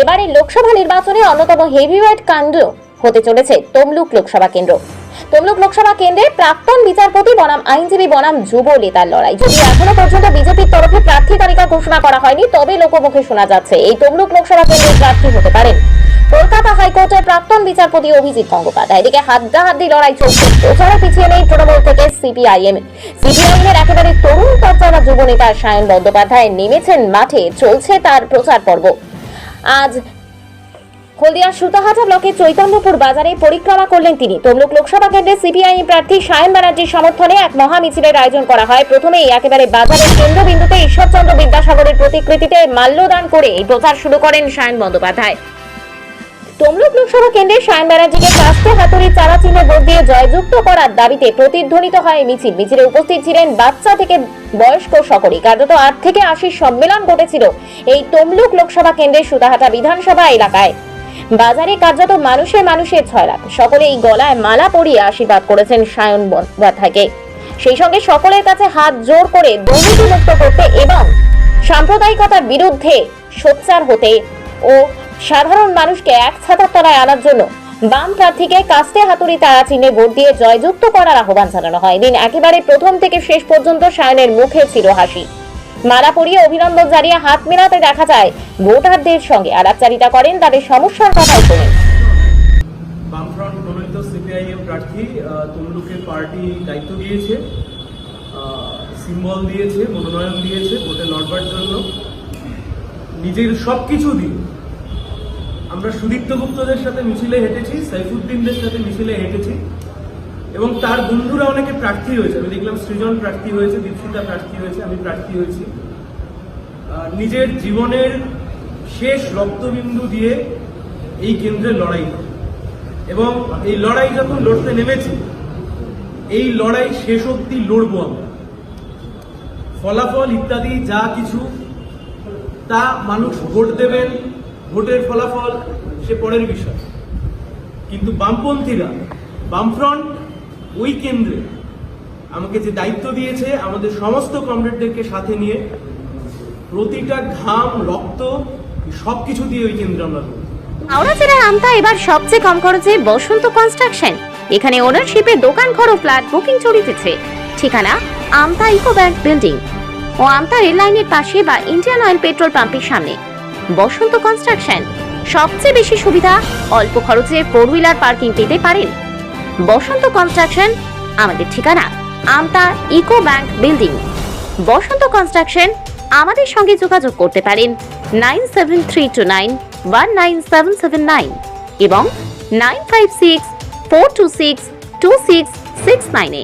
এবারে লোকসভা নির্বাচনে অন্যতম হেভিওয়েট কাণ্ড হতে চলেছে তমলুক লোকসভা কেন্দ্র। তমলুক লোকসভা কেন্দ্রে প্রাক্তন বিচারপতি বনাম আইনজীবী বনাম যুব নেতার লড়াই। যদি এখনও পর্যন্ত বিজেপির তরফে প্রার্থী তালিকা ঘোষণা করা হয়নি, তবে লোকমুখে শোনা যাচ্ছে এই তমলুক লোকসভা কেন্দ্রের প্রার্থী হতে পারেন কলকাতা হাইকোর্টের প্রাক্তন বিচারপতি অভিজিৎ গঙ্গোপাধ্যায়। এদিকে হাড্ডাহাড্ডি লড়াই চলছে। প্রচারে পিছিয়ে নেই তৃণমূল থেকে সিপিআইএম। সিপিআইএম এর একেবারে তরুণ তরচারা যুব নেতা সায়ন বন্দ্যোপাধ্যায় নেমেছেন মাঠে। চলছে তার প্রচার পর্ব। আজ হলদিয়ার সুতাহাটা ব্লকের চৈতন্যপুর বাজারে পরিক্রমা করলেন তিনি। তমলুক লোকসভা কেন্দ্রে সিপিআই প্রার্থী সায়ন ব্যানার্জির সমর্থনে এক মহা মিছিলের আয়োজন করা হয়। প্রথমেই একেবারে বাজারের কেন্দ্রবিন্দুতে ঈশ্বরচন্দ্র বিদ্যাসাগরের প্রতিকৃতিতে মাল্যদান করে এই প্রচার শুরু করেন সায়ন বন্দ্যোপাধ্যায়। তমলুক লোকসভা ব্যানার্জিকে হাতুড়ি চারা চিহ্নে ভোট দিয়ে জয়যুক্ত করার দাবিতে প্রতিধ্বনিত হয় মিছিল। মিছিলে উপস্থিত ছিলেন বাচ্চা থেকে বয়স্ক সকলেই। কার্যত আট থেকে সম্মেলন ঘটেছিল এই তমলুক লোকসভা কেন্দ্রের সুতাহাটা বিধানসভা এলাকায়। বাজারে কার্যত মানুষে মানুষের ছয়লাভ সকলে এই গলায় মালা পরিয়ে আশীর্বাদ করেছেন সায়ন বন্দ্যোপাধ্যায়কে। সেই সঙ্গে সকলের কাছে হাত জোর করে দুর্নীতি মুক্ত করতে এবং সাম্প্রদায়িকতার বিরুদ্ধে সোচ্চার হতে ও সাধারণ মানুষকে এক ছাতার তলায় আনার জন্য বাম প্রার্থীকে কাস্তে হাতুড়ি তারা চিহ্নে ভোট দিয়ে জয়যুক্ত করার আহ্বান জানানো হয়। দিন একেবারে প্রথম থেকে শেষ পর্যন্ত সায়নের মুখে ছিল হাসি। মালা পরিয়ে অভিনন্দন জানিয়ে হাত মেলাতে দেখা যায় ভোটারদের সঙ্গে। আলাপচারিতা করেন তাদের সমস্যার মনোনীত সিপিআইএম প্রার্থী তমলুকের পার্টি দায়িত্ব দিয়েছে সিম্বল দিয়েছে, মনোনয়ন দিয়েছে ভোটে লড়বার জন্য। নিজের সব কিছু দিয়ে আমরা সুদীপ্ত গুপ্তদের সাথে মিছিলে হেঁটেছি, সাইফুদ্দিনদের সাথে মিছিলে হেঁটেছি, এবং তার বন্ধুরা অনেকে প্রার্থী হয়েছে। আমি দেখলাম সৃজন প্রার্থী হয়েছে, দীপশিতা প্রার্থী হয়েছে, আমি প্রার্থী হয়েছি। নিজের জীবনের শেষ রক্তবিন্দু দিয়ে এই কেন্দ্রে লড়াই এবং এই লড়াই যখন লড়তে নেমেছি, এই লড়াই শেষ অব্দি লড়বো আমরা। ফলাফল ইত্যাদি যা কিছু, তা মানুষ ভোট দেবেন ভোটের ফলাফল সে পরের বিষয়। কিন্তু বামপন্থীরা, বামফ্রন্ট ওই কেন্দ্রে আমাকে যে দায়িত্ব দিয়েছে, আমাদের সমস্ত কমরেডদেরকে সাথে নিয়ে প্রতিটা ঘাম, রক্ত সব কিছু দিয়ে ওই কেন্দ্রে আমরা। হাওড়া জেলার আমতা এবার সবচেয়ে কম খরচে বসন্ত কনস্ট্রাকশন। এখানে ওনারশিপে দোকান, ঘর ও ফ্ল্যাট বুকিং চলিতেছে। ঠিকানা আমতা ইকো ব্যাংক বিল্ডিং ও আমতা রেল লাইনের পাশে বা ইন্ডিয়ান অয়েল পেট্রোল পাম্পের সামনে। বসন্ত কনস্ট্রাকশন। সবচেয়ে বেশি সুবিধা, অল্প খরচে ফোর হুইলার পার্কিং পেতে পারেন। বসন্ত কনস্ট্রাকশন আমাদের ঠিকানা, Amta eco bank building. Basanta construction আমাদের সঙ্গে যোগাযোগ করতে পারেন nine seven three two nine one nine seven seven nine এবং nine five six four two six two six six nine